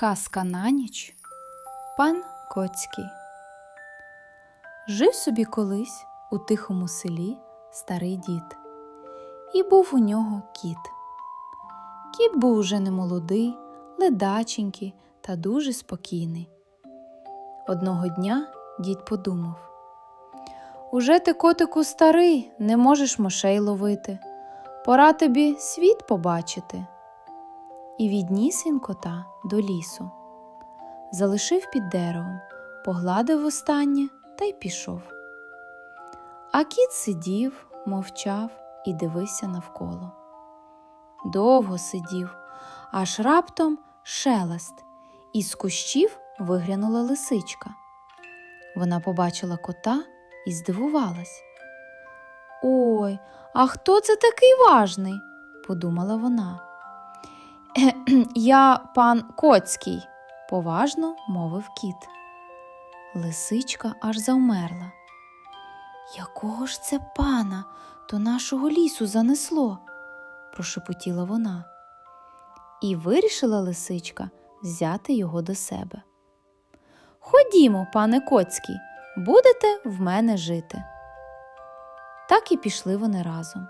Казка на ніч Пан Коцький. Жив собі колись у тихому селі старий дід, і був у нього кіт. Кіт був уже не молодий, ледаченький та дуже спокійний. Одного дня дід подумав: Уже ти, котику, старий, не можеш мишей ловити. Пора тобі світ побачити. І відніс він кота до лісу. Залишив під деревом, погладив останнє та й пішов. А кіт сидів, мовчав і дивився навколо. Довго сидів, аж раптом шелест, і з кущів виглянула лисичка. Вона побачила кота і здивувалась. Ой, а хто це такий важний? подумала вона. Я пан Коцький, поважно мовив кіт. Лисичка аж завмерла. Якого ж це пана до нашого лісу занесло? прошепотіла вона. І вирішила лисичка взяти його до себе. Ходімо, пане Коцький, будете в мене жити. Так і пішли вони разом.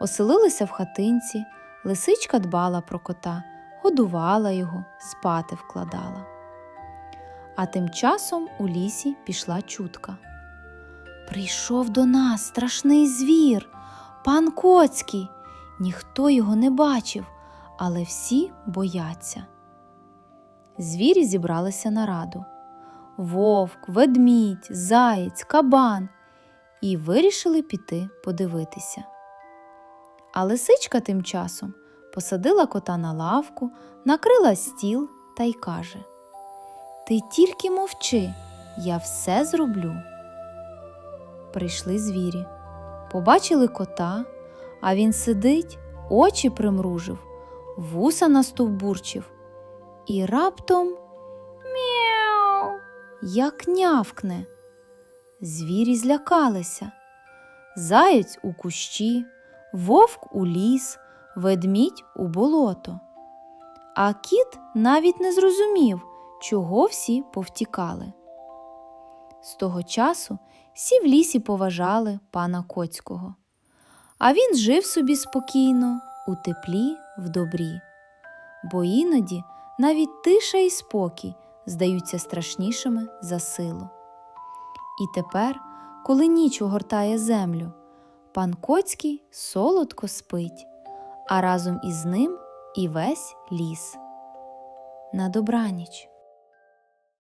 Оселилися в хатинці, лисичка дбала про кота, годувала його, спати вкладала. А тим часом у лісі пішла чутка. Прийшов до нас страшний звір, пан Коцький. Ніхто його не бачив, але всі бояться. Звірі зібралися на раду вовк, ведмідь, заєць, кабан і вирішили піти подивитися. А лисичка тим часом посадила кота на лавку, накрила стіл та й каже: Ти тільки мовчи, я все зроблю. Прийшли звірі, побачили кота, а він сидить, очі примружив, вуса настовбурчив, і раптом мяу, як нявкне. Звірі злякалися. Заєць у кущі, вовк у ліс, ведмідь у болото. А кіт навіть не зрозумів, чого всі повтікали. З того часу всі в лісі поважали пана Коцького. А він жив собі спокійно, у теплі, в добрі. Бо іноді навіть тиша і спокій здаються страшнішими за силу. І тепер, коли ніч огортає землю, пан Коцький солодко спить, а разом із ним і весь ліс. На добраніч.